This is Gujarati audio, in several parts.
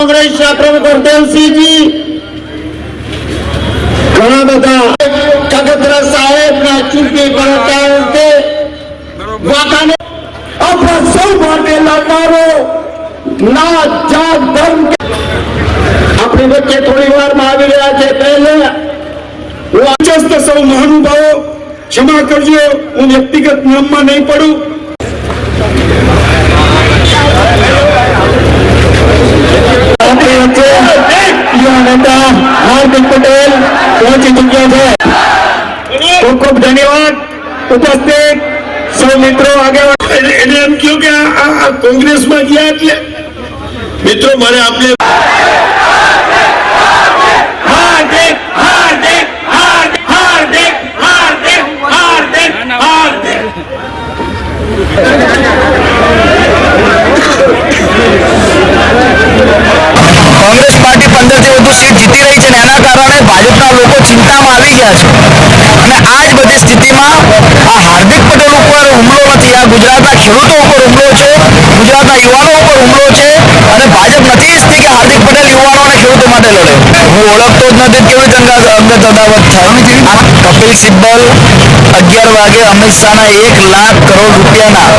કોંગ્રેસના પ્રમુખ હરદેવસિંહજી ઘણા બધા વાતાને આપણા સૌ માટે લડનારો ના જાત ધર્મ આપણી વચ્ચે થોડી વારમાં આવી રહ્યા છે. પહેલે હું સૌ મહાનુભાવો, ક્ષમા કરજો, હું વ્યક્તિગત નિયમમાં નહીં પડું. પટેલ, પહોંચી ચુક્યા છે. ખૂબ ખૂબ ધન્યવાદ. ઉપસ્થિત સૌ મિત્રો આગળ એને એમ કહ્યું કે આ- કોંગ્રેસમાં ગયા એટલે? મિત્રો મારે હાર્દિક કોંગ્રેસ પાર્ટી પંદરથી વધુ સીટ જીતી રહી છે એના કારણે ભાજપના લોકો ચિંતામાં આવી ગયા છે. અને આ જ બધી સ્થિતિમાં આ હાર્દિક પટેલ ઉપર હુમલો નથી આ ગુજરાતના ખેડૂતો ઉપર હુમલો છે ગુજરાતના યુવાનો ઉપર હુમલો છે અને ભાજપ નથી ઈચ્છતી કે હાર્દિક પટેલ અને માટે લડે. હું ઓળખતો જ નથી. કેવી રીતે અંગત અદાવત થાય? કપિલ સિબ્બલ અગિયાર વાગે અમિત શાહના એક લાખ કરોડ રૂપિયાના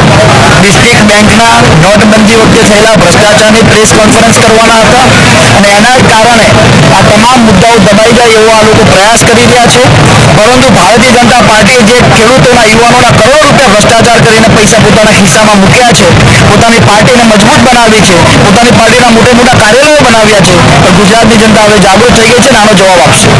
ડિસ્ટ્રિક્ટ બેંકના નોટબંધી વખતે થયેલા ભ્રષ્ટાચારની પ્રેસ કોન્ફરન્સ કરવાના હતા અને એના કારણે આ તમામ મુદ્દાઓ દબાઈ જાય એવો આ લોકો પ્રયાસ કરી રહ્યા છે. પરંતુ ભારતીય જનતા પાર્ટીએ જે ખેડૂતોના યુવાનોના કરોડો રૂપિયા ભ્રષ્ટાચાર કરીને પૈસા પોતાના ખિસ્સામાં મૂક્યા છે પોતાની પાર્ટીને મજબૂત બનાવી છે પોતાની પાર્ટીના મોટા મોટા કાર્યાલયો બનાવ્યા છે ગુજરાતની જનતા હવે જાગૃત થઈ ગઈ છે અને આનો જવાબ આપશે.